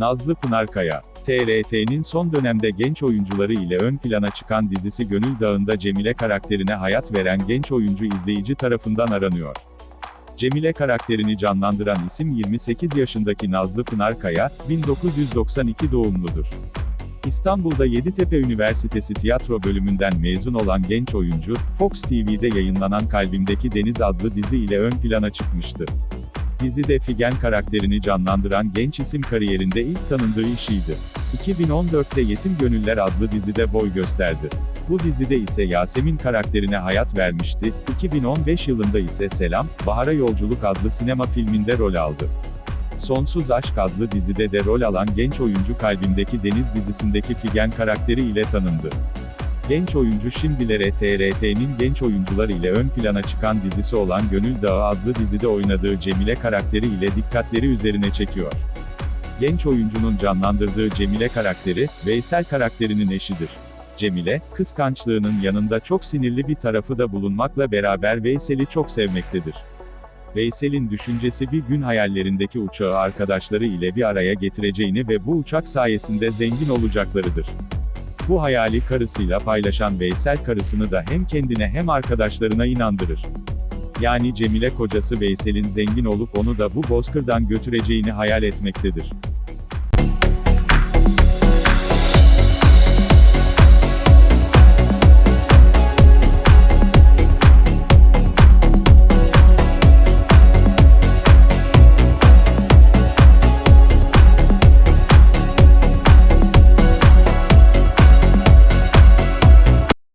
Nazlı Pınar Kaya, TRT'nin son dönemde genç oyuncuları ile ön plana çıkan dizisi Gönül Dağı'nda Cemile karakterine hayat veren genç oyuncu izleyici tarafından aranıyor. Cemile karakterini canlandıran isim 28 yaşındaki Nazlı Pınar Kaya, 1992 doğumludur. İstanbul'da Yeditepe Üniversitesi tiyatro bölümünden mezun olan genç oyuncu, Fox TV'de yayınlanan Kalbimdeki Deniz adlı dizi ile ön plana çıkmıştı. Dizide Figen karakterini canlandıran genç isim kariyerinde ilk tanındığı işiydi. 2014'te Yetim Gönüller adlı dizide boy gösterdi. Bu dizide ise Yasemin karakterine hayat vermişti, 2015 yılında ise Selam, Bahar'a Yolculuk adlı sinema filminde rol aldı. Sonsuz Aşk adlı dizide de rol alan genç oyuncu Kalbimdeki Deniz dizisindeki Figen karakteri ile tanındı. Genç oyuncu şimdilere TRT'nin genç oyuncular ile ön plana çıkan dizisi olan Gönül Dağı adlı dizide oynadığı Cemile karakteri ile dikkatleri üzerine çekiyor. Genç oyuncunun canlandırdığı Cemile karakteri, Veysel karakterinin eşidir. Cemile, kıskançlığının yanında çok sinirli bir tarafı da bulunmakla beraber Veysel'i çok sevmektedir. Veysel'in düşüncesi bir gün hayallerindeki uçağı arkadaşları ile bir araya getireceğini ve bu uçak sayesinde zengin olacaklarıdır. Bu hayali karısıyla paylaşan Veysel karısını da hem kendine hem arkadaşlarına inandırır. Yani Cemile kocası Veysel'in zengin olup onu da bu bozkırdan götüreceğini hayal etmektedir.